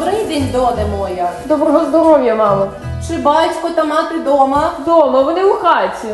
день, доде моя. Доброго здоров'я, мамо. Чи батько та мати дома? Дома, вони у хаті.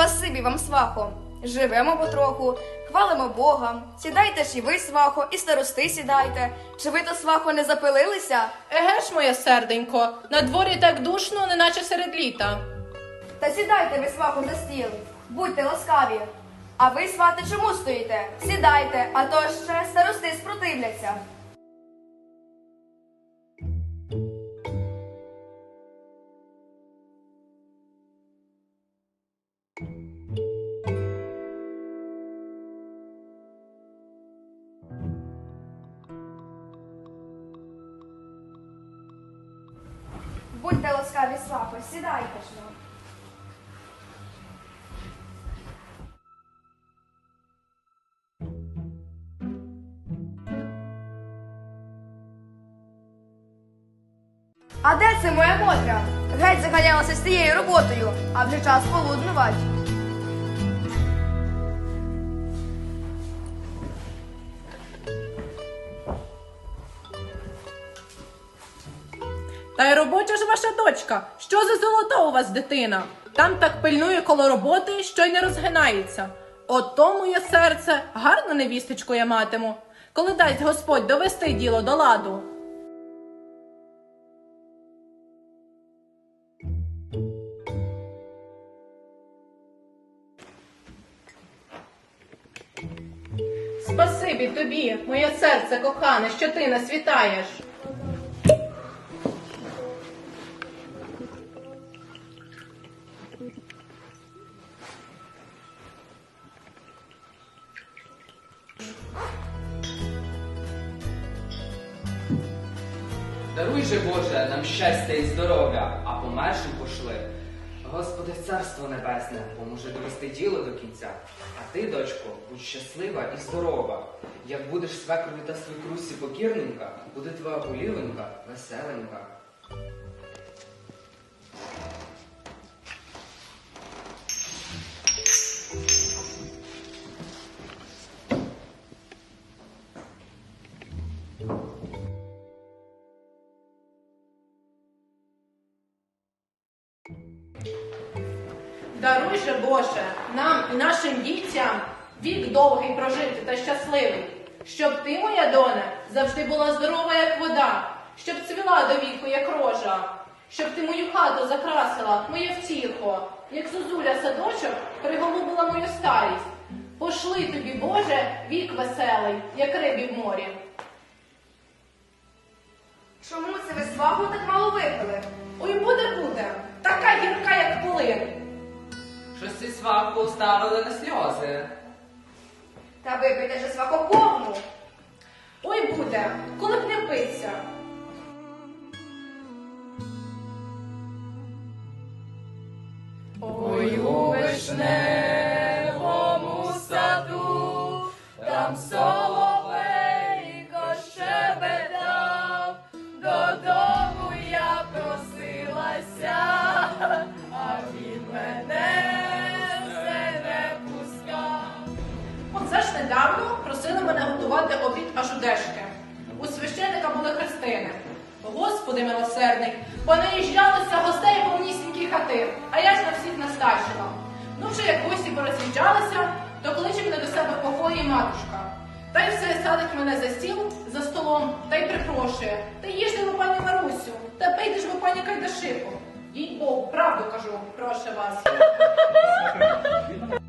Спасибі вам, свахо. Живемо потроху, хвалимо Бога. Сідайте ж і ви, свахо, і старости сідайте. Чи ви то свахо не запилилися? Еге ж, моє серденько, на дворі так душно, неначе серед літа. Та сідайте ви, свахо, за стіл. Будьте ласкаві. А ви, свати, чому стоїте? Сідайте, а то ще старости спротивляться. Будьте ласкаві, слапо, сідайте ж. ну. А де це моя Мотря? Геть заганялася з тією роботою, а вже час полуднувати. Та й робоча ж ваша дочка. Що за золото у вас, дитина? Там так пильнує коло роботи, що й не розгинається. Ото моє серце, гарну невісточку я матиму. Коли дасть Господь довести діло до ладу. Спасибі тобі, моє серце кохане, що ти нас вітаєш. Даруй же, Боже, нам щастя і здоров'я, а помершим пошли. Господи, царство небесне, поможи довести діло до кінця. А ти, дочко, будь щаслива і здорова. Як будеш свекрові та свекрусі покірненька, буде твоя голівенька веселенька. Даруй же, Боже, нам і нашим дітям вік довгий прожити та щасливий, щоб ти, моя доня, завжди була здорова, як вода, щоб цвіла до віку, як рожа, щоб ти мою хату закрасила, моє втіхо, як зозуля садочок приголубила мою старість. Пошли тобі, Боже, вік веселий, як рибі в морі. Чому це ви сваху так мало випили? Ой, буде, Сваху ставили на сльози. Та випийте же свахо повну. Ой, буде, коли б не питься. Аж у дешки. У священника були хрестини. Господи милосердний, понаїжджалися гостей повнісінькі хати, а я ж на всіх настачила. Ну вже як гості пороз'їжджалися, то кличе мене до себе в покої матушка. Та й все садить мене за стіл, за столом, та й припрошує. Та їжте ви, пані Марусю, та пийте ж пані Кайдашику. Їй Богу, правду кажу, прошу вас.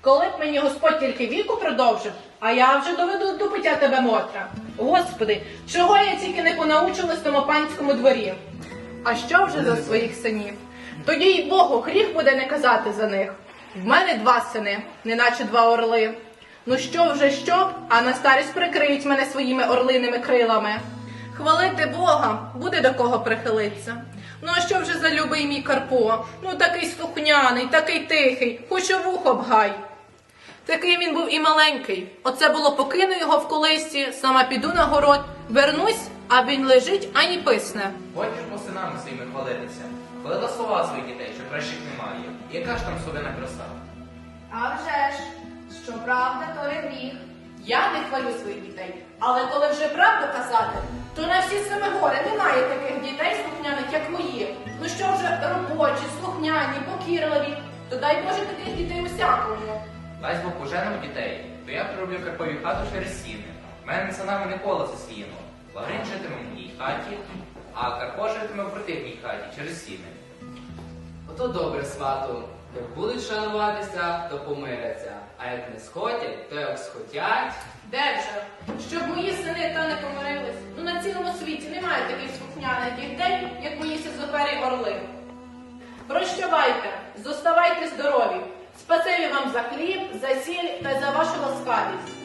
Коли б мені Господь тільки віку продовжив, а я вже доведу до пиття тебе Мотра. Господи, чого я тільки не понаучилась тому панському дворі? А що вже за своїх синів? Тоді й Богу гріх буде не казати за них. В мене два сини, неначе два орли. Ну що вже що, а на старість прикриють мене своїми орлиними крилами. Хвалити Бога, буде до кого прихилитися. Ну а що вже за любий мій Карпо? Ну такий слухняний, такий тихий, хоч у вухо бгай. Такий він був і маленький. Оце було покину його в колисці, сама піду на город, вернусь, а він лежить ані писне. Хочеш бо синами своїми хвалитися? Хвалила слова своїх дітей, що кращих немає. Яка ж там совина краса? А вже ж, що правда, то і гріх. Я не хвалю своїх дітей, але коли вже правду казати, то на всі семи гори немає таких дітей слухняних, як мої. Слухняні, покірливі, то дай Боже таких дітей усякому. Дасть Бог поженемо дітей, то я прироблю Карпові хату через сіни. В мене синами не коло засіяно. Лаврин житиме в моїй хаті, а Карпо житиме в противній хаті через сіни. Ото добре, свату. Як будуть шануватися, то помиряться. А як не схотять, то як схотять. Де вже? Щоб мої сини та не помирились. Ну на цілому світі немає таких слухняних дітей, як мої сизопері орли. Прощавайте, зоставайте здорові. Спасибі вам за хліб, за сіль та за вашу ласкавість.